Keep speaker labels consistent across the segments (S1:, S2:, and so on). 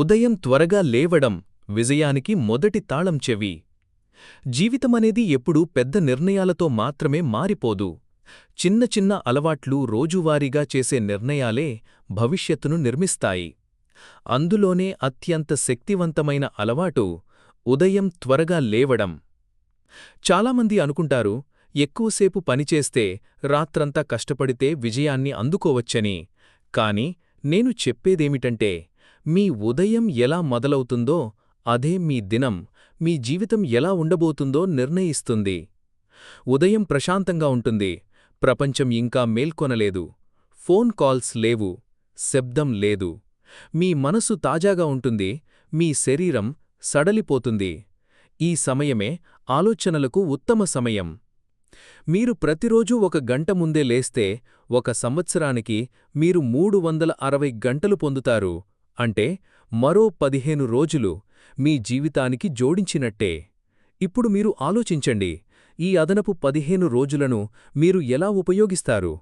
S1: ఉదయం త్వరగా లేవడం విజయానికి మొదటి తాళం చెవి. జీవితమనేది ఎప్పుడూ పెద్ద నిర్ణయాలతో మాత్రమే మారిపోదు. చిన్న చిన్న అలవాట్లు రోజువారీగా చేసే నిర్ణయాలే భవిష్యత్తును నిర్మిస్తాయి. అందులోనే అత్యంత శక్తివంతమైన అలవాటు ఉదయం త్వరగా లేవడం. చాలామంది అనుకుంటారు ఎక్కువసేపు పనిచేస్తే రాత్రంతా కష్టపడితే విజయాన్ని అందుకోవచ్చని. కాని నేను చెప్పేదేమిటంటే మీ ఉదయం ఎలా మొదలవుతుందో అదే మీ దినం మీ జీవితం ఎలా ఉండబోతుందో నిర్ణయిస్తుంది. ఉదయం ప్రశాంతంగా ఉంటుంది ప్రపంచం ఇంకా మేల్కొనలేదు ఫోన్ కాల్స్ లేవు శబ్దం లేదు. మీ మనసు తాజాగా ఉంటుంది మీ శరీరం సడలిపోతుంది. ఈ సమయమే ఆలోచనలకు ఉత్తమ సమయం. మీరు ప్రతిరోజూ ఒక గంట ముందే లేస్తే ఒక సంవత్సరానికి మీరు మూడు వందల అరవై గంటలు పొందుతారు. అంటే మరో పదిహేను రోజులు మీ జీవితానికి జోడించినట్టే. ఇప్పుడు మీరు ఆలోచించండి ఈ అదనపు పదిహేను రోజులను మీరు ఎలా ఉపయోగిస్తారు?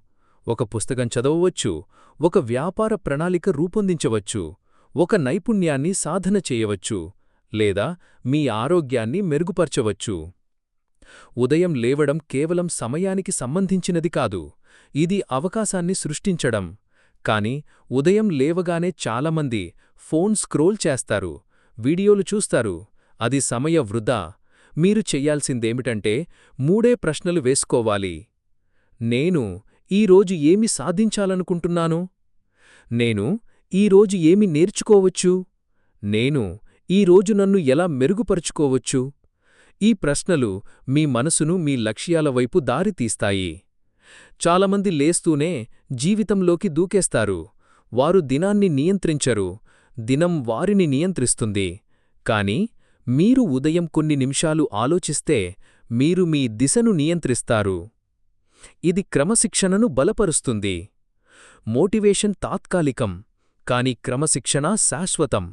S1: ఒక పుస్తకం చదవవచ్చు ఒక వ్యాపార ప్రణాళిక రూపొందించవచ్చు ఒక నైపుణ్యాన్ని సాధన చేయవచ్చు లేదా మీ ఆరోగ్యాన్ని మెరుగుపర్చవచ్చు. ఉదయం లేవడం కేవలం సమయానికి సంబంధించినది కాదు ఇది అవకాశాన్ని సృష్టించడం. కాని ఉదయం లేవగానే చాలామంది ఫోన్ స్క్రోల్ చేస్తారు వీడియోలు చూస్తారు. అది సమయ వృధా. మీరు చెయ్యాల్సిందేమిటంటే మూడే ప్రశ్నలు వేసుకోవాలి. నేను ఈరోజు ఏమి సాధించాలనుకుంటున్నాను? నేను ఈరోజు ఏమి నేర్చుకోవచ్చు? నేను ఈరోజు నన్ను ఎలా మెరుగుపరుచుకోవచ్చు? ఈ ప్రశ్నలు మీ మనసును మీ లక్ష్యాల వైపు దారితీస్తాయి. చాలామంది లేస్తూనే జీవితంలోకి దూకేస్తారు. వారు దినాన్ని నియంత్రించరు. దినం వారిని నియంత్రిస్తుంది. కాని మీరు ఉదయం కొన్ని నిమిషాలు ఆలోచిస్తే మీరు మీ దిశను నియంత్రిస్తారు. ఇది క్రమశిక్షణను బలపరుస్తుంది. మోటివేషన్ తాత్కాలికం కాని క్రమశిక్షణ శాశ్వతం.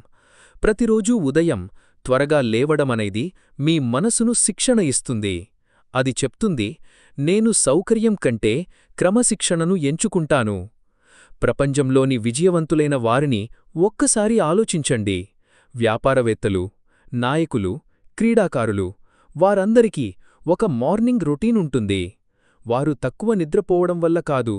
S1: ప్రతిరోజూ ఉదయం త్వరగా లేవడమనేది మీ మనసును శిక్షణ ఇస్తుంది. అది చెప్తుంది నేను సౌకర్యం కంటే క్రమశిక్షణను ఎంచుకుంటాను. ప్రపంచంలోని విజయవంతులైన వారిని ఒక్కసారి ఆలోచించండి. వ్యాపారవేత్తలు నాయకులు క్రీడాకారులు వారందరికీ ఒక మార్నింగ్ రొటీన్ ఉంటుంది. వారు తక్కువ నిద్రపోవడం వల్ల కాదు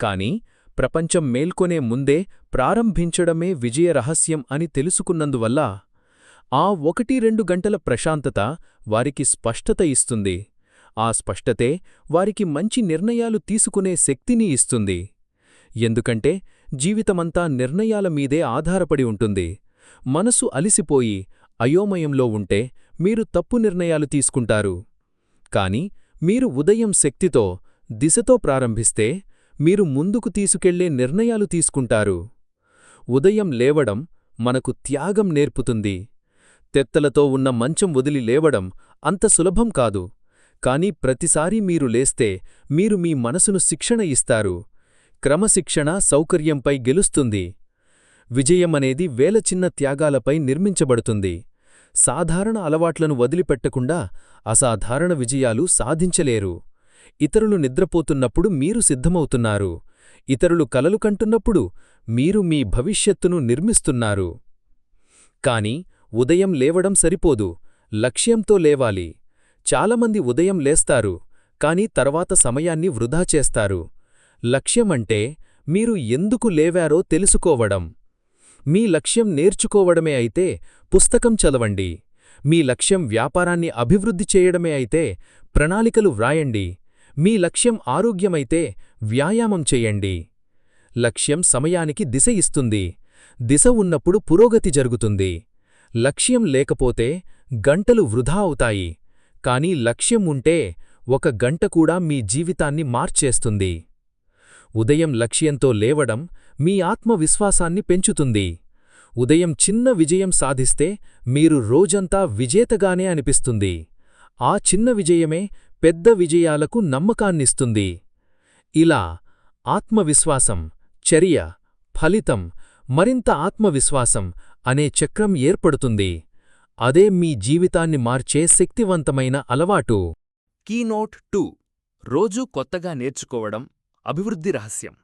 S1: కాని ప్రపంచం మేల్కొనే ముందే ప్రారంభించడమే విజయ రహస్యం అని తెలుసుకున్నందువల్ల ఆ ఒకటి రెండు గంటల ప్రశాంతత వారికి స్పష్టత ఇస్తుంది. ఆ స్పష్టతే వారికి మంచి నిర్ణయాలు తీసుకునే శక్తిని ఇస్తుంది. ఎందుకంటే జీవితమంతా నిర్ణయాల మీదే ఆధారపడి ఉంటుంది. మనసు అలిసిపోయి అయోమయంలో ఉంటే మీరు తప్పు నిర్ణయాలు తీసుకుంటారు. కాని మీరు ఉదయం శక్తితో దిశతో ప్రారంభిస్తే మీరు ముందుకు తీసుకెళ్ళే నిర్ణయాలు తీసుకుంటారు. ఉదయం లేవడం మనకు త్యాగం నేర్పుతుంది. తెత్తలతో ఉన్న మంచం వదిలి లేవడం అంత సులభం కాదు. కాని ప్రతిసారీ మీరు లేస్తే మీరు మీ మనసును శిక్షణ ఇస్తారు. క్రమశిక్షణ సౌకర్యంపై గెలుస్తుంది. విజయమనేది వేల చిన్న త్యాగాలపై నిర్మించబడుతుంది. సాధారణ అలవాట్లను వదిలిపెట్టకుండా అసాధారణ విజయాలు సాధించలేరు. ఇతరులు నిద్రపోతున్నప్పుడు మీరు సిద్ధమవుతున్నారు. ఇతరులు కలలు కంటున్నప్పుడు మీరు మీ భవిష్యత్తును నిర్మిస్తున్నారు. కాని ఉదయం లేవడం సరిపోదు. లక్ష్యంతో లేవాలి. చాలామంది ఉదయం లేస్తారు కాని తర్వాత సమయాన్ని వృధా చేస్తారు. లక్ష్యమంటే మీరు ఎందుకు లేవారో తెలుసుకోవడం. మీ లక్ష్యం నేర్చుకోవడమే అయితే పుస్తకం చదవండి. మీ లక్ష్యం వ్యాపారాన్ని అభివృద్ధి చేయడమే అయితే ప్రణాళికలు వ్రాయండి. మీ లక్ష్యం ఆరోగ్యమైతే వ్యాయామం చెయ్యండి లక్ష్యం సమయానికి దిశ ఇస్తుంది. దిశ ఉన్నప్పుడు పురోగతి జరుగుతుంది. లక్ష్యం లేకపోతే గంటలు వృధా అవుతాయి. కాని లక్ష్యం ఉంటే ఒక గంట కూడా మీ జీవితాన్ని మార్చేస్తుంది. ఉదయం లక్ష్యంతో లేవడం మీ ఆత్మవిశ్వాసాన్ని పెంచుతుంది. ఉదయం చిన్న విజయం సాధిస్తే మీరు రోజంతా విజేతగానే అనిపిస్తుంది. ఆ చిన్న విజయమే పెద్ద విజయాలకు నమ్మకాన్నిస్తుంది. ఇలా ఆత్మవిశ్వాసం చర్య ఫలితం మరింత ఆత్మవిశ్వాసం అనే చక్రం ఏర్పడుతుంది. అదే మీ జీవితాన్ని మార్చే శక్తివంతమైన అలవాటు.
S2: Keynote two. రోజూ కొత్తగా నేర్చుకోవడం అభివృద్ధి రహస్యం.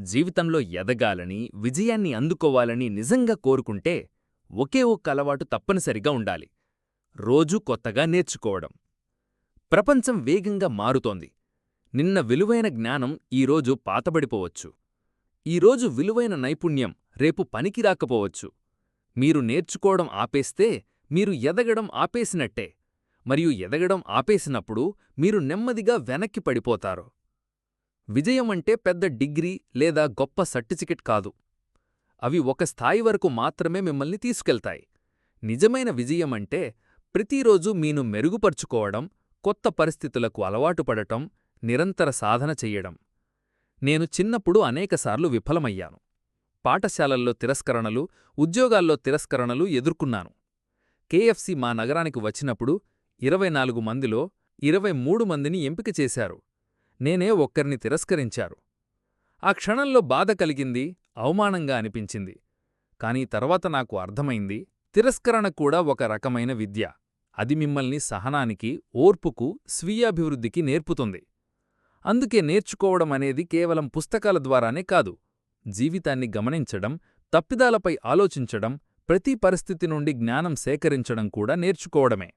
S2: జీవితంలో ఎదగాలని విజయాన్ని అందుకోవాలని నిజంగా కోరుకుంటే
S1: ఒకే ఒక్క అలవాటు తప్పనిసరిగా ఉండాలి. రోజూ కొత్తగా నేర్చుకోవడం. ప్రపంచం వేగంగా మారుతోంది. నిన్న విలువైన జ్ఞానం ఈరోజు పాతబడిపోవచ్చు. ఈరోజు విలువైన నైపుణ్యం రేపు పనికి రాకపోవచ్చు. మీరు నేర్చుకోవడం ఆపేస్తే మీరు ఎదగడం ఆపేసినట్టే. మరియు ఎదగడం ఆపేసినప్పుడు మీరు నెమ్మదిగా వెనక్కి పడిపోతారు. విజయం అంటే పెద్ద డిగ్రీ లేదా గొప్ప సర్టిఫికెట్ కాదు. అవి ఒక స్థాయి వరకు మాత్రమే మిమ్మల్ని తీసుకెళ్తాయి. నిజమైన విజయం అంటే ప్రతిరోజు మీను మెరుగుపరుచుకోవడం కొత్త పరిస్థితులకు అలవాటు పడటం నిరంతర సాధన చెయ్యడం నేను చిన్నప్పుడు అనేకసార్లు విఫలమయ్యాను. పాఠశాలల్లో తిరస్కరణలు ఉద్యోగాల్లో తిరస్కరణలు ఎదుర్కొన్నాను. కేఎఫ్సి మా నగరానికి వచ్చినప్పుడు ఇరవై నాలుగు మందిలో ఇరవై మూడు మందిని ఎంపిక చేశారు. నేనే ఒక్కరిని తిరస్కరించారు. ఆ క్షణంలో బాధ కలిగింది అవమానంగా అనిపించింది. కాని తర్వాత నాకు అర్థమైంది తిరస్కరణ కూడా ఒక రకమైన విద్య. అది మిమ్మల్ని సహనానికి ఓర్పుకు స్వీయాభివృద్ధికి నేర్పుతుంది. అందుకే నేర్చుకోవడం అనేది కేవలం పుస్తకాల ద్వారానే కాదు. జీవితాన్ని గమనించడం తప్పిదాలపై ఆలోచించడం ప్రతి పరిస్థితి నుండి జ్ఞానం సేకరించడం కూడా నేర్చుకోవడమే.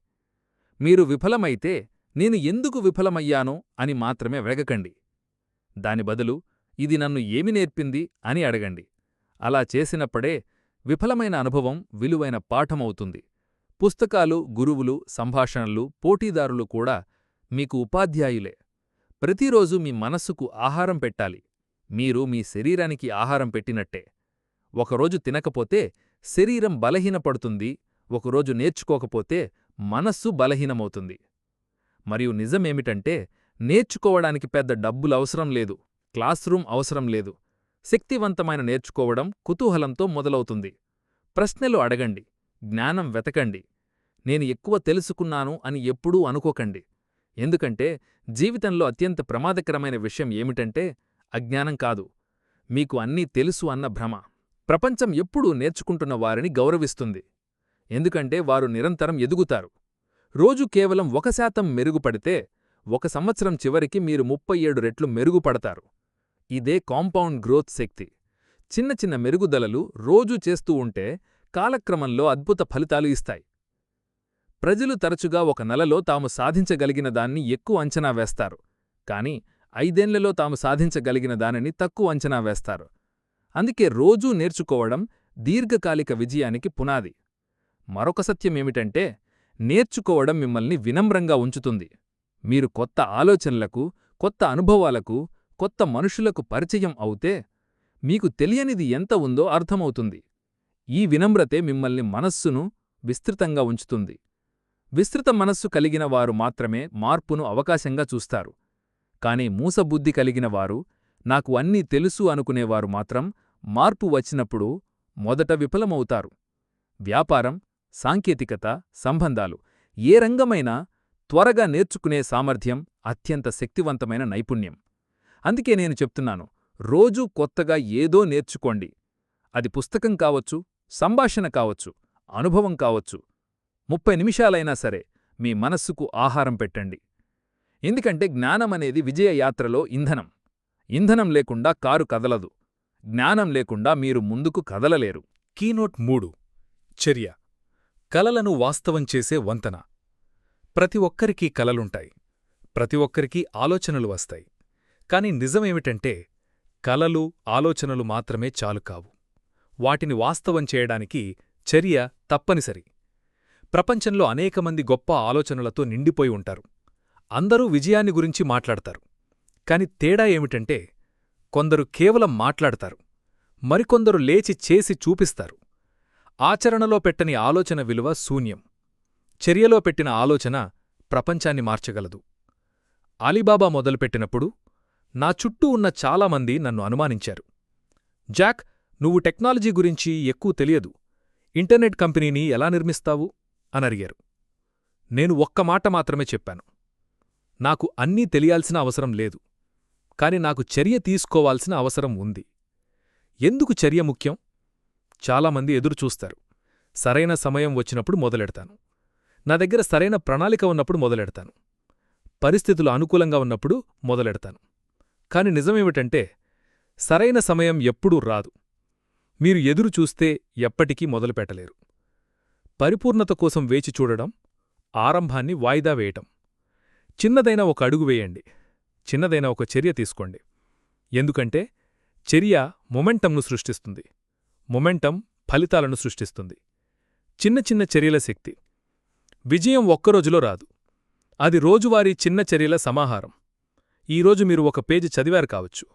S1: మీరు విఫలమైతే నేను ఎందుకు విఫలమయ్యాను అని మాత్రమే వెగకండి దాని బదులు ఇది నన్ను ఏమి నేర్పింది అని అడగండి. అలా చేసినప్పుడే విఫలమైన అనుభవం విలువైన పాఠమవుతుంది. పుస్తకాలు గురువులు సంభాషణలు పోటీదారులు కూడా మీకు ఉపాధ్యాయులే. ప్రతిరోజు మీ మనస్సుకు ఆహారం పెట్టాలి. మీరు మీ శరీరానికి ఆహారం పెట్టినట్టే. ఒకరోజు తినకపోతే శరీరం బలహీనపడుతుంది ఒకరోజు నేర్చుకోకపోతే మనస్సు బలహీనమవుతుంది. మరియు నిజమేమిటంటే నేర్చుకోవడానికి పెద్ద డబ్బులవసరం లేదు క్లాస్ రూమ్ అవసరం లేదు శక్తివంతమైన నేర్చుకోవడం కుతూహలంతో మొదలవుతుంది. ప్రశ్నలు అడగండి జ్ఞానం వెతకండి నేను ఎక్కువ తెలుసుకున్నాను అని ఎప్పుడూ అనుకోకండి. ఎందుకంటే జీవితంలో అత్యంత ప్రమాదకరమైన విషయం ఏమిటంటే అజ్ఞానం కాదు మీకు అన్నీ తెలుసు అన్న భ్రమ. ప్రపంచం ఎప్పుడూ నేర్చుకుంటున్న వారిని గౌరవిస్తుంది. ఎందుకంటే వారు నిరంతరం ఎదుగుతారు. రోజు కేవలం ఒక శాతం మెరుగుపడితే ఒక సంవత్సరం చివరికి మీరు ముప్పై ఏడు రెట్లు మెరుగుపడతారు. ఇదే కాంపౌండ్ గ్రోత్ శక్తి. చిన్న చిన్న మెరుగుదలలు రోజూ చేస్తూ ఉంటే కాలక్రమంలో అద్భుత ఫలితాలు ఇస్తాయి. ప్రజలు తరచుగా ఒక నెలలో తాము సాధించగలిగిన దాన్ని ఎక్కువ అంచనా వేస్తారు. కాని ఐదేళ్ళలో తాము సాధించగలిగిన దానిని తక్కువ అంచనా వేస్తారు. అందుకే రోజూ నేర్చుకోవడం దీర్ఘకాలిక విజయానికి పునాది. మరొక సత్యమేమిటంటే నేర్చుకోవడం మిమ్మల్ని వినమ్రంగా ఉంచుతుంది. మీరు కొత్త ఆలోచనలకు కొత్త అనుభవాలకు కొత్త మనుషులకు పరిచయం అవుతే మీకు తెలియనిది ఎంత ఉందో అర్థమవుతుంది. ఈ వినమ్రతే మిమ్మల్ని మనస్సును విస్తృతంగా ఉంచుతుంది. విస్తృత మనస్సు కలిగిన వారు మాత్రమే మార్పును అవకాశంగా చూస్తారు. కాని మూసబుద్ధి కలిగిన వారు నాకు అన్నీ తెలుసు అనుకునేవారు మాత్రం మార్పు వచ్చినప్పుడు మొదట విఫలమవుతారు. వ్యాపారం సాంకేతికత సంబంధాలు ఏ రంగమైనా త్వరగా నేర్చుకునే సామర్థ్యం అత్యంత శక్తివంతమైన నైపుణ్యం. అందుకే నేను చెప్తున్నాను రోజూ కొత్తగా ఏదో నేర్చుకోండి. అది పుస్తకం కావచ్చు సంభాషణ కావచ్చు అనుభవం కావచ్చు. ముప్పై నిమిషాలైనా సరే మీ మనస్సుకు ఆహారం పెట్టండి. ఎందుకంటే జ్ఞానమనేది విజయయాత్రలో ఇంధనం. ఇంధనం లేకుండా కారు కదలదు. జ్ఞానం లేకుండా మీరు ముందుకు కదలలేరు.
S3: కీనోట్ మూడు. చర్య. కలలను వాస్తవం చేసే వంతన. ప్రతి ఒక్కరికీ కలలుంటాయి. ప్రతి ఒక్కరికీ ఆలోచనలు వస్తాయి. కాని నిజమేమిటంటే కలలు ఆలోచనలు మాత్రమే చాలు కావు. వాటిని వాస్తవం చేయడానికి చర్య తప్పనిసరి. ప్రపంచంలో అనేకమంది గొప్ప ఆలోచనలతో నిండిపోయి ఉంటారు. అందరూ విజయాన్ని గురించి మాట్లాడతారు. కాని తేడా ఏమిటంటే కొందరు కేవలం మాట్లాడతారు మరికొందరు లేచి చేసి చూపిస్తారు. ఆచరణలో పెట్టని ఆలోచన విలువ శూన్యం. చర్యలో పెట్టిన ఆలోచన ప్రపంచాన్ని మార్చగలదు. అలీబాబా మొదలుపెట్టినప్పుడు నా చుట్టూ ఉన్న చాలామంది నన్ను అనుమానించారు. జాక్ నువ్వు టెక్నాలజీ గురించి ఎక్కువ తెలియదు. ఇంటర్నెట్ కంపెనీని ఎలా నిర్మిస్తావు? అనరిగారు నేను ఒక్క మాట మాత్రమే చెప్పాను. నాకు అన్నీ తెలియాల్సిన అవసరం లేదు. కాని నాకు చర్య తీసుకోవాల్సిన అవసరం ఉంది. ఎందుకు చర్య ముఖ్యం? చాలామంది ఎదురుచూస్తారు సరైన సమయం వచ్చినప్పుడు మొదలెడతాను. నా దగ్గర సరైన ప్రణాళిక ఉన్నప్పుడు మొదలెడతాను. పరిస్థితులు అనుకూలంగా ఉన్నప్పుడు మొదలెడతాను. కాని నిజమేమిటంటే సరైన సమయం ఎప్పుడూ రాదు. మీరు ఎదురు చూస్తే ఎప్పటికీ మొదలుపెట్టలేరు. పరిపూర్ణత కోసం వేచి చూడడం ఆరంభాన్ని వాయిదా వేయటం. చిన్నదైన ఒక అడుగు వేయండి. చిన్నదైన ఒక చర్య తీసుకోండి. ఎందుకంటే చర్య మొమెంటంను సృష్టిస్తుంది. మొమెంటం ఫలితాలను సృష్టిస్తుంది. చిన్న చిన్న చర్యల శక్తి. విజయం ఒక్కరోజులో రాదు. అది రోజువారీ చిన్న చర్యల సమాహారం. ఈరోజు మీరు ఒక పేజీ చదివారు కావచ్చు.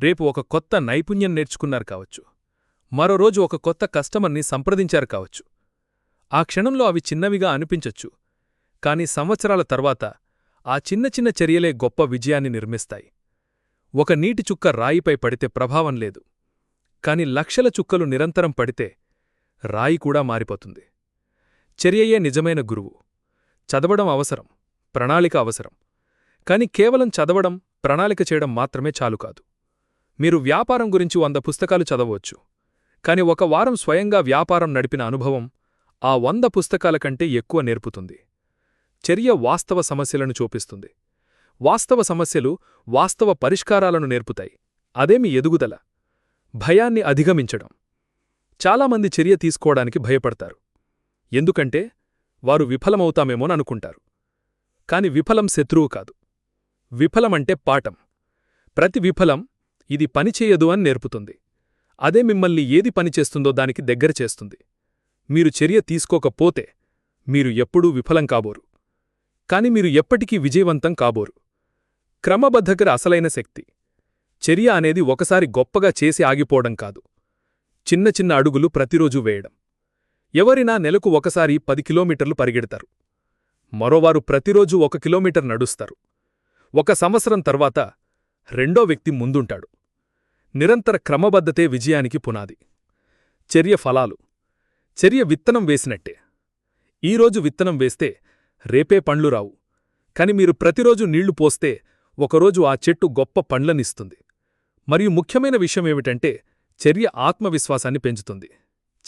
S3: రేపు ఒక కొత్త నైపుణ్యం నేర్చుకున్నారు కావచ్చు. మరో రోజు ఒక కొత్త కస్టమర్ని సంప్రదించారు కావచ్చు. ఆ క్షణంలో అవి చిన్నవిగా అనిపించొచ్చు. కాని సంవత్సరాల తర్వాత ఆ చిన్న చిన్న చర్యలే గొప్ప విజయాన్ని నిర్మిస్తాయి. ఒక నీటి చుక్క రాయిపై పడితే ప్రభావం లేదు. కాని లక్షల చుక్కలు నిరంతరం పడితే రాయి కూడా మారిపోతుంది. చర్యయే నిజమైన గురువు. చదవడం అవసరం ప్రణాళిక అవసరం. కాని కేవలం చదవడం ప్రణాళిక చేయడం మాత్రమే చాలు కాదు. మీరు వ్యాపారం గురించి వంద పుస్తకాలు చదవవచ్చు. కాని ఒక వారం స్వయంగా వ్యాపారం నడిపిన అనుభవం ఆ వంద పుస్తకాల కంటే ఎక్కువ నేర్పుతుంది. చర్య వాస్తవ సమస్యలను చూపిస్తుంది. వాస్తవ సమస్యలు వాస్తవ పరిష్కారాలను నేర్పుతాయి. అదేమి ఎదుగుదల భయాన్ని అధిగమించడం. చాలామంది చర్య తీసుకోవడానికి భయపడతారు. ఎందుకంటే వారు విఫలమవుతామేమోననుకుంటారు కాని విఫలం శత్రువు కాదు. విఫలమంటే పాఠం. ప్రతి విఫలం ఇది పనిచేయదు అని నేర్పుతుంది. అదే మిమ్మల్ని ఏది పనిచేస్తుందో దానికి దగ్గర చేస్తుంది. మీరు చర్య తీసుకోకపోతే మీరు ఎప్పుడూ విఫలం కాబోరు. కాని మీరు ఎప్పటికీ విజయవంతం కాబోరు. క్రమబద్ధకర అసలైన శక్తి. చర్య అనేది ఒకసారి గొప్పగా చేసి ఆగిపోవడం కాదు. చిన్న చిన్న అడుగులు ప్రతిరోజూ వేయడం. ఎవరినా నెలకు ఒకసారి పది కిలోమీటర్లు పరిగెడతారు. మరోవారు ప్రతిరోజూ ఒక కిలోమీటర్ నడుస్తారు. ఒక సంవత్సరం తర్వాత రెండో వ్యక్తి ముందుంటాడు. నిరంతర క్రమబద్ధతే విజయానికి పునాది. చర్య ఫలాలు. చర్య విత్తనం వేసినట్టే. ఈరోజు విత్తనం వేస్తే రేపే పండ్లు రావు. కాని మీరు ప్రతిరోజు నీళ్ళు పోస్తే ఒకరోజు ఆ చెట్టు గొప్ప పండ్లనిస్తుంది. మరియు ముఖ్యమైన విషయమేమిటంటే చర్య ఆత్మవిశ్వాసాన్ని పెంచుతుంది.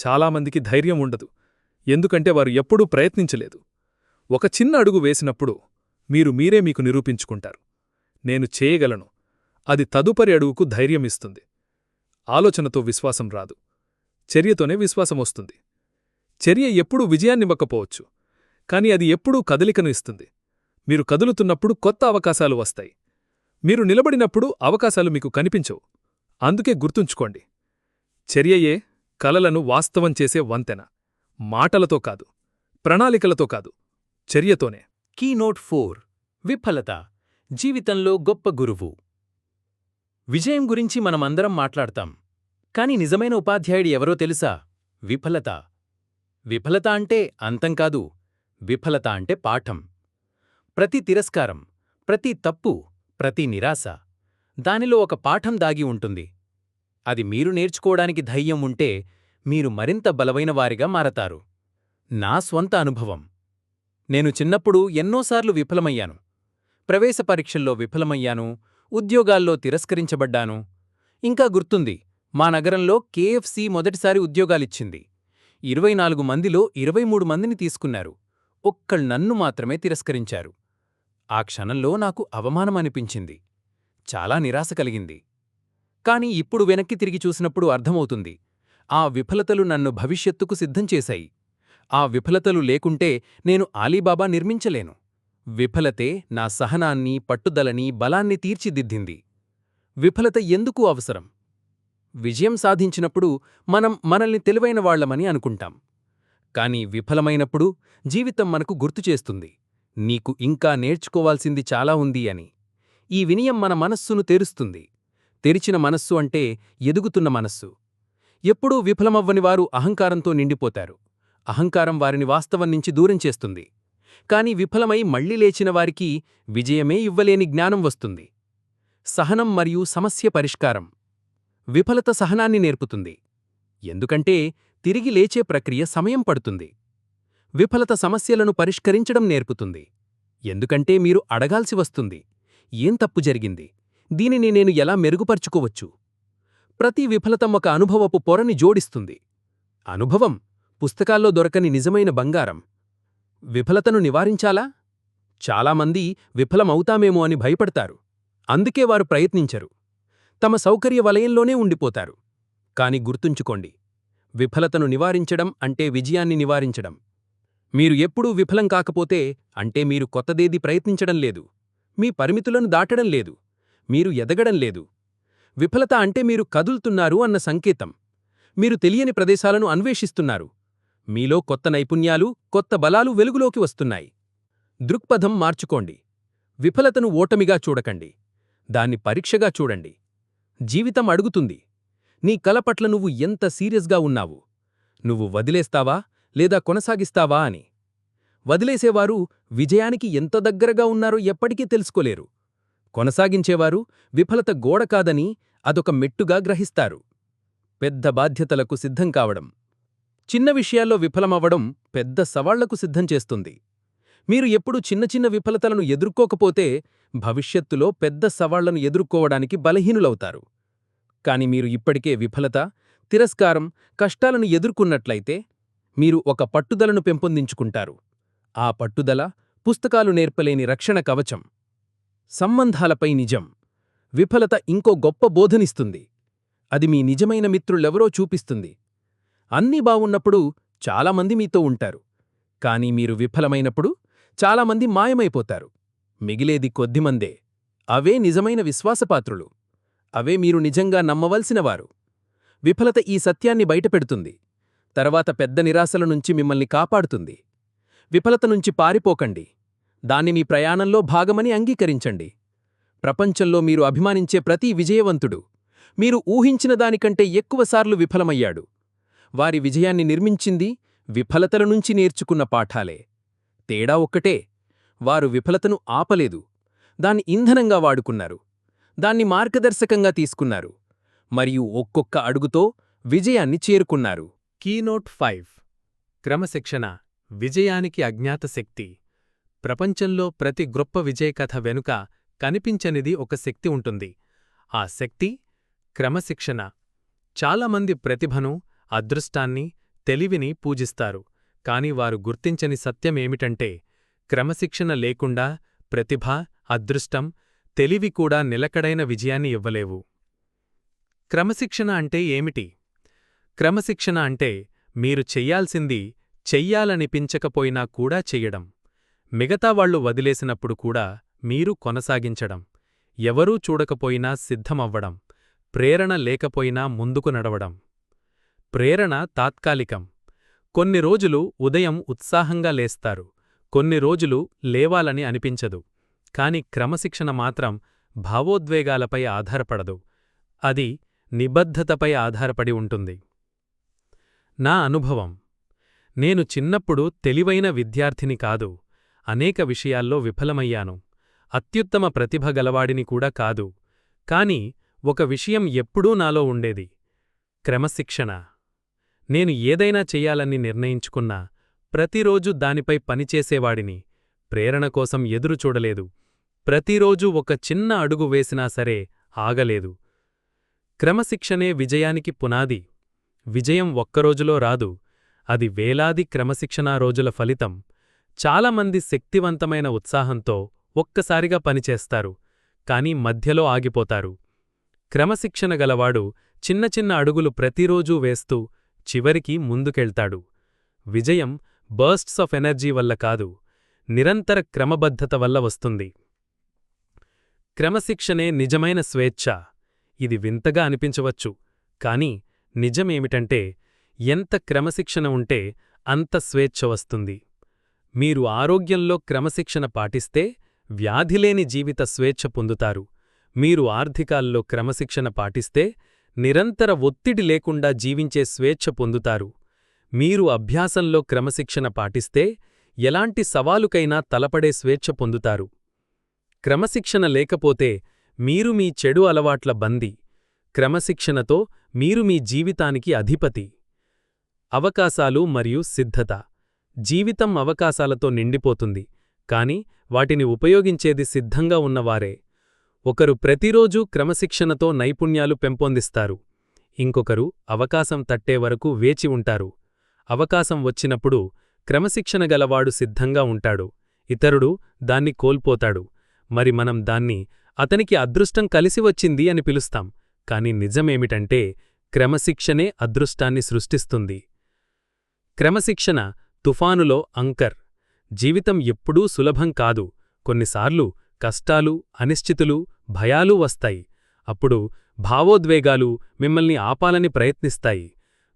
S3: చాలామందికి ధైర్యం ఉండదు. ఎందుకంటే వారు ఎప్పుడూ ప్రయత్నించలేదు. ఒక చిన్న అడుగు వేసినప్పుడు మీరు మీరే మీకు నిరూపించుకుంటారు. నేను చేయగలను. అది తదుపరి అడుగుకు ధైర్యమిస్తుంది ఆలోచనతో విశ్వాసం రాదు. చర్యతోనే విశ్వాసం వస్తుంది. చర్య ఎప్పుడూ విజయాన్నివ్వకపోవచ్చు. కాని అది ఎప్పుడూ కదలికను ఇస్తుంది. మీరు కదులుతున్నప్పుడు కొత్త అవకాశాలు వస్తాయి. మీరు నిలబడినప్పుడు అవకాశాలు మీకు కనిపించవు. అందుకే గుర్తుంచుకోండి. చర్యయే కలలను వాస్తవం చేసే వంతెన. మాటలతో కాదు ప్రణాళికలతో కాదు చర్యతోనే.
S4: Keynote four. విఫలత. జీవితంలో గొప్ప గురువు. విజయం గురించి మనమందరం మాట్లాడతాం. కాని నిజమైన ఉపాధ్యాయుడు ఎవరో తెలుసా? విఫలత. విఫలత అంటే అంతం కాదు విఫలత అంటే పాఠం. ప్రతి తిరస్కారం ప్రతి తప్పు ప్రతి నిరాశ దానిలో ఒక పాఠం దాగి ఉంటుంది. అది మీరు నేర్చుకోవడానికి ధైర్యం ఉంటే మీరు మరింత బలమైనవారిగా మారతారు. నా స్వంత అనుభవం. నేను చిన్నప్పుడు ఎన్నోసార్లు విఫలమయ్యాను. ప్రవేశ పరీక్షల్లో విఫలమయ్యాను ఉద్యోగాల్లో తిరస్కరించబడ్డాను. ఇంకా గుర్తుంది మా నగరంలో కేఎఫ్సి మొదటిసారి ఉద్యోగాలిచ్చింది. ఇరవై నాలుగు మందిలో ఇరవై మూడు మందిని తీసుకున్నారు. ఒక్కళ్ నన్ను మాత్రమే తిరస్కరించారు. ఆ క్షణంలో నాకు అవమానమనిపించింది చాలా నిరాశ కలిగింది. కాని ఇప్పుడు వెనక్కి తిరిగి చూసినప్పుడు అర్థమవుతుంది. ఆ విఫలతలు నన్ను భవిష్యత్తుకు సిద్ధం చేశాయి. ఆ విఫలతలు లేకుంటే నేను ఆలీబాబా నిర్మించలేను. విఫలతే నా సహనాన్ని పట్టుదలని బలాన్ని తీర్చిదిద్దింది. విఫలత ఎందుకు అవసరం? విజయం సాధించినప్పుడు మనం మనల్ని తెలివైన వాళ్ళమని అనుకుంటాం. కాని విఫలమైనప్పుడు జీవితం మనకు గుర్తుచేస్తుంది నీకు ఇంకా నేర్చుకోవాల్సింది చాలా ఉంది అని. ఈ వినయం మన మనస్సును తెరుస్తుంది. తెరిచిన మనస్సు అంటే ఎదుగుతున్న మనస్సు. ఎప్పుడూ విఫలమవ్వని వారు అహంకారంతో నిండిపోతారు. అహంకారం వారిని వాస్తవం నుంచి దూరం చేస్తుంది. కాని విఫలమై మళ్ళీ లేచిన వారికి విజయమే ఇవ్వలేని జ్ఞానం వస్తుంది. సహనం మరియు సమస్య పరిష్కారం. విఫలత సహనాన్ని నేర్పుతుంది. ఎందుకంటే తిరిగి లేచే ప్రక్రియ సమయం పడుతుంది. విఫలత సమస్యలను పరిష్కరించడం నేర్పుతుంది. ఎందుకంటే మీరు అడగాల్సి వస్తుంది. ఏం తప్పు జరిగింది? దీనిని నేను ఎలా మెరుగుపరుచుకోవచ్చు? ప్రతి విఫలతం ఒక అనుభవపు పొరని జోడిస్తుంది. అనుభవం పుస్తకాల్లో దొరకని నిజమైన బంగారం. విఫలతను నివారించాలా? చాలామంది విఫలమవుతామేమో అని భయపడతారు. అందుకే వారు ప్రయత్నించరు. తమ సౌకర్య వలయంలోనే ఉండిపోతారు. కాని గుర్తుంచుకోండి విఫలతను నివారించడం అంటే విజయాన్ని నివారించడం.
S5: మీరు ఎప్పుడూ విఫలం కాకపోతే అంటే మీరు కొత్తదేది ప్రయత్నించడం లేదు. మీ పరిమితులను దాటడం లేదు. మీరు ఎదగడం లేదు. విఫలత అంటే మీరు కదులుతున్నారు అన్న సంకేతం. మీరు తెలియని ప్రదేశాలను అన్వేషిస్తున్నారు. మీలో కొత్త నైపుణ్యాలు కొత్త బలాలు వెలుగులోకి వస్తున్నాయి. దృక్పథం మార్చుకోండి. విఫలతను ఓటమిగా చూడకండి. దాన్ని పరీక్షగా చూడండి. జీవితం అడుగుతుంది. నీ కల పట్ల నువ్వు ఎంత సీరియస్గా ఉన్నావు? నువ్వు వదిలేస్తావా లేదా కొనసాగిస్తావా అని? వదిలేసేవారు విజయానికి ఎంత దగ్గరగా ఉన్నారో ఎప్పటికీ తెలుసుకోలేరు. కొనసాగించేవారు విఫలత గోడ కాదని అదొక మెట్టుగా గ్రహిస్తారు. పెద్ద బాధ్యతలకు సిద్ధం కావడం చిన్న విషయాల్లో విఫలమవ్వడం పెద్ద సవాళ్ళకు సిద్ధం చేస్తుంది. మీరు ఎప్పుడూ చిన్న చిన్న విఫలతలను ఎదుర్కోకపోతే భవిష్యత్తులో పెద్ద సవాళ్ళను ఎదుర్కోవడానికి బలహీనులవుతారు. కాని మీరు ఇప్పటికే విఫలత తిరస్కారం కష్టాలను ఎదుర్కొన్నట్లయితే మీరు ఒక పట్టుదలను పెంపొందించుకుంటారు. ఆ పట్టుదల పుస్తకాలు నేర్పలేని రక్షణ కవచం. సంబంధాలపై నిజం. విఫలత ఇంకో గొప్ప బోధనిస్తుంది. అది మీ నిజమైన మిత్రులెవరో చూపిస్తుంది. అన్నీ బావున్నప్పుడు చాలామంది మీతో ఉంటారు. కానీ మీరు విఫలమైనప్పుడు చాలామంది మాయమైపోతారు. మిగిలేది కొద్దిమందే. అవే నిజమైన విశ్వాసపాత్రులు. అవే మీరు నిజంగా నమ్మవలసినవారు. విఫలత ఈ సత్యాన్ని బయటపెడుతుంది. తర్వాత పెద్ద నిరాశల నుంచి మిమ్మల్ని కాపాడుతుంది. విఫలత నుంచి పారిపోకండి. దాన్ని మీ ప్రయాణంలో భాగమని అంగీకరించండి. ప్రపంచంలో మీరు అభిమానించే ప్రతి విజయవంతుడు మీరు ఊహించిన దానికంటే ఎక్కువసార్లు విఫలమయ్యాడు. వారి విజయాన్ని నిర్మించింది విఫలతల నుంచి నేర్చుకున్న పాఠాలే. తేడా ఒక్కటే వారు విఫలతను ఆపలేదు. దాన్ని ఇంధనంగా వాడుకున్నారు. దాన్ని మార్గదర్శకంగా తీసుకున్నారు. మరియు ఒక్కొక్క అడుగుతో విజయాన్ని చేరుకున్నారు.
S4: Keynote five. క్రమశిక్షణ విజయానికి అజ్ఞాత శక్తి. ప్రపంచంలో ప్రతి గొప్ప విజయకథ వెనుక కనిపించనిది ఒక శక్తి ఉంటుంది. ఆ శక్తి క్రమశిక్షణ. చాలామంది ప్రతిభను అదృష్టాన్ని తెలివిని పూజిస్తారు. కాని వారు గుర్తించని సత్యమేమిటంటే క్రమశిక్షణ లేకుండా ప్రతిభ అదృష్టం తెలివి కూడా నిలకడైన విజయాన్ని ఇవ్వలేవు. క్రమశిక్షణ అంటే ఏమిటి? క్రమశిక్షణ అంటే మీరు చెయ్యాల్సింది చెయ్యాలనిపించకపోయినా కూడా చెయ్యడం. మిగతా వాళ్ళు వదిలేసినప్పుడు కూడా మీరు కొనసాగించడం. ఎవరూ చూడకపోయినా సిద్ధమవ్వడం. ప్రేరణ లేకపోయినా ముందుకు నడవడం. ప్రేరణ తాత్కాలికం. కొన్ని రోజులు ఉదయం ఉత్సాహంగా లేస్తారు. కొన్ని రోజులు లేవాలని అనిపించదు. కాని క్రమశిక్షణ మాత్రం భావోద్వేగాలపై ఆధారపడదు. అది నిబద్ధతపై ఆధారపడి ఉంటుంది. నా అనుభవం. నేను చిన్నప్పుడు తెలివైన విద్యార్థిని కాదు. అనేక విషయాల్లో విఫలమయ్యాను. అత్యుత్తమ ప్రతిభ గలవాడిని కూడా కాదు. కాని ఒక విషయం ఎప్పుడూ నాలో ఉండేది. క్రమశిక్షణ. నేను ఏదైనా చెయ్యాలని నిర్ణయించుకున్నా ప్రతిరోజు దానిపై పనిచేసేవాడిని. ప్రేరణ కోసం ఎదురుచూడలేదు. ప్రతిరోజూ ఒక చిన్న అడుగు వేసినా సరే ఆగలేదు. క్రమశిక్షణే విజయానికి పునాది. విజయం ఒక్కరోజులో రాదు. అది వేలాది క్రమశిక్షణా రోజుల ఫలితం. చాలామంది శక్తివంతమైన ఉత్సాహంతో ఒక్కసారిగా పనిచేస్తారు. కాని మధ్యలో ఆగిపోతారు. క్రమశిక్షణ గలవాడు చిన్న చిన్న అడుగులు ప్రతిరోజూ వేస్తూ చివరికి ముందుకెళ్తాడు. విజయం బర్స్ట్స్ ఆఫ్ ఎనర్జీ వల్ల కాదు. నిరంతర క్రమబద్ధత వల్ల వస్తుంది. క్రమశిక్షణే నిజమైన స్వేచ్ఛ. ఇది వింతగా అనిపించవచ్చు కాని నిజమేమిటంటే ఎంత క్రమశిక్షణ ఉంటే అంత స్వేచ్ఛ వస్తుంది. మీరు ఆరోగ్యంలో క్రమశిక్షణ పాటిస్తే వ్యాధిలేని జీవిత స్వేచ్ఛ పొందుతారు. మీరు ఆర్థికాల్లో క్రమశిక్షణ పాటిస్తే నిరంతర ఒత్తిడి లేకుండా జీవించే స్వేచ్ఛ పొందుతారు. మీరు అభ్యాసంలో క్రమశిక్షణ పాటిస్తే ఎలాంటి సవాలుకైనా తలపడే స్వేచ్ఛ పొందుతారు. క్రమశిక్షణ లేకపోతే మీరు మీ చెడు అలవాట్ల బందీ. క్రమశిక్షణతో మీరు మీ జీవితానికి అధిపతి. అవకాశాలు మరియు సిద్ధత. జీవితం అవకాశాలతో నిండిపోతుంది. కాని వాటిని ఉపయోగించేది సిద్ధంగా ఉన్నవారే. ఒకరు ప్రతిరోజూ క్రమశిక్షణతో నైపుణ్యాలు పెంపొందిస్తారు. ఇంకొకరు అవకాశం తట్టే వరకు వేచి ఉంటారు. అవకాశం వచ్చినప్పుడు క్రమశిక్షణ గలవాడు సిద్ధంగా ఉంటాడు. ఇతరుడు దాన్ని కోల్పోతాడు. మరి మనం దాన్ని అతనికి అదృష్టం కలిసి వచ్చింది అని పిలుస్తాం. కాని నిజమేమిటంటే క్రమశిక్షణే అదృష్టాన్ని సృష్టిస్తుంది. క్రమశిక్షణ తుఫానులో అంకర్. జీవితం ఎప్పుడూ సులభం కాదు. కొన్నిసార్లు కష్టాలు అనిశ్చితులు భయాలు వస్తాయి. అప్పుడు భావోద్వేగాలు మిమ్మల్ని ఆపాలని ప్రయత్నిస్తాయి.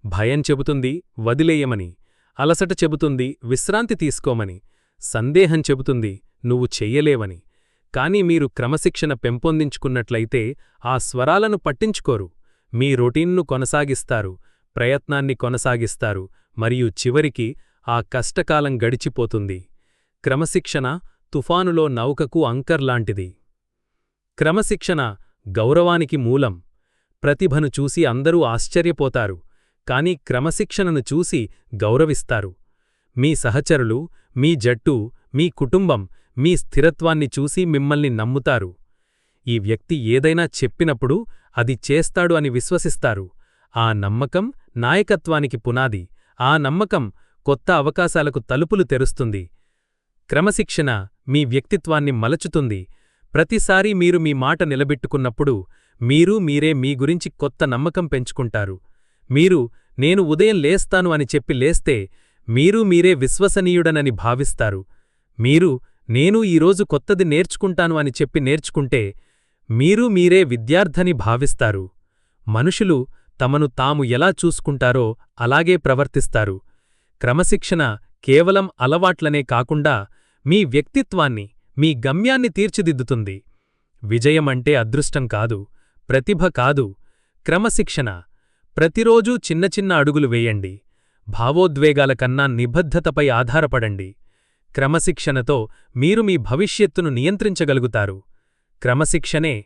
S4: భయం చెబుతుంది వదిలేయమని. అలసట చెబుతుంది విశ్రాంతి తీసుకోమని. సందేహం చెబుతుంది నువ్వు చెయ్యలేవని. కాని మీరు క్రమశిక్షణ పెంపొందించుకున్నట్లయితే ఆ స్వరాలను పట్టించుకోరు. మీ రొటీన్ను కొనసాగిస్తారు ప్రయత్నాన్ని కొనసాగిస్తారు మరియు చివరికి ఆ కష్టకాలం గడిచిపోతుంది. క్రమశిక్షణ తుఫానులో నౌకకు అంకర్లాంటిది క్రమశిక్షణ గౌరవానికి మూలం. ప్రతిభను చూసి అందరూ ఆశ్చర్యపోతారు కాని క్రమశిక్షణను చూసి గౌరవిస్తారు. మీ సహచరులు మీ జట్టు మీ కుటుంబం మీ స్థిరత్వాన్ని చూసి మిమ్మల్ని నమ్ముతారు. ఈ వ్యక్తి ఏదైనా చెప్పినప్పుడు అది చేస్తాడు అని విశ్వసిస్తారు. ఆ నమ్మకం నాయకత్వానికి పునాది. ఆ నమ్మకం కొత్త అవకాశాలకు తలుపులు తెరుస్తుంది. క్రమశిక్షణ మీ వ్యక్తిత్వాన్ని మలచుతుంది. ప్రతిసారీ మీరు మీ మాట నిలబెట్టుకున్నప్పుడు మీరు మీరే మీ గురించి కొత్త నమ్మకం పెంచుకుంటారు. మీరు నేను ఉదయం లేస్తాను అని చెప్పి లేస్తే మీరు మీరే విశ్వసనీయుడనని భావిస్తారు. మీరు నేను ఈరోజు కొత్తది నేర్చుకుంటాను అని చెప్పి నేర్చుకుంటే మీరు మీరే విద్యార్థని భావిస్తారు. మనుషులు తమను తాము ఎలా చూసుకుంటారో అలాగే ప్రవర్తిస్తారు. క్రమశిక్షణ కేవలం అలవాట్లనే కాకుండా మీ వ్యక్తిత్వాన్ని మీ గమ్యాన్ని తీర్చిదిద్దుతుంది. విజయమంటే అదృష్టం కాదు ప్రతిభ కాదు క్రమశిక్షణ. ప్రతిరోజూ చిన్న చిన్న అడుగులు వేయండి. భావోద్వేగాల కన్నా నిబద్ధతపై ఆధారపడండి. క్రమశిక్షణతో మీరు మీ భవిష్యత్తును నియంత్రించగలుగుతారు. క్రమశిక్షణే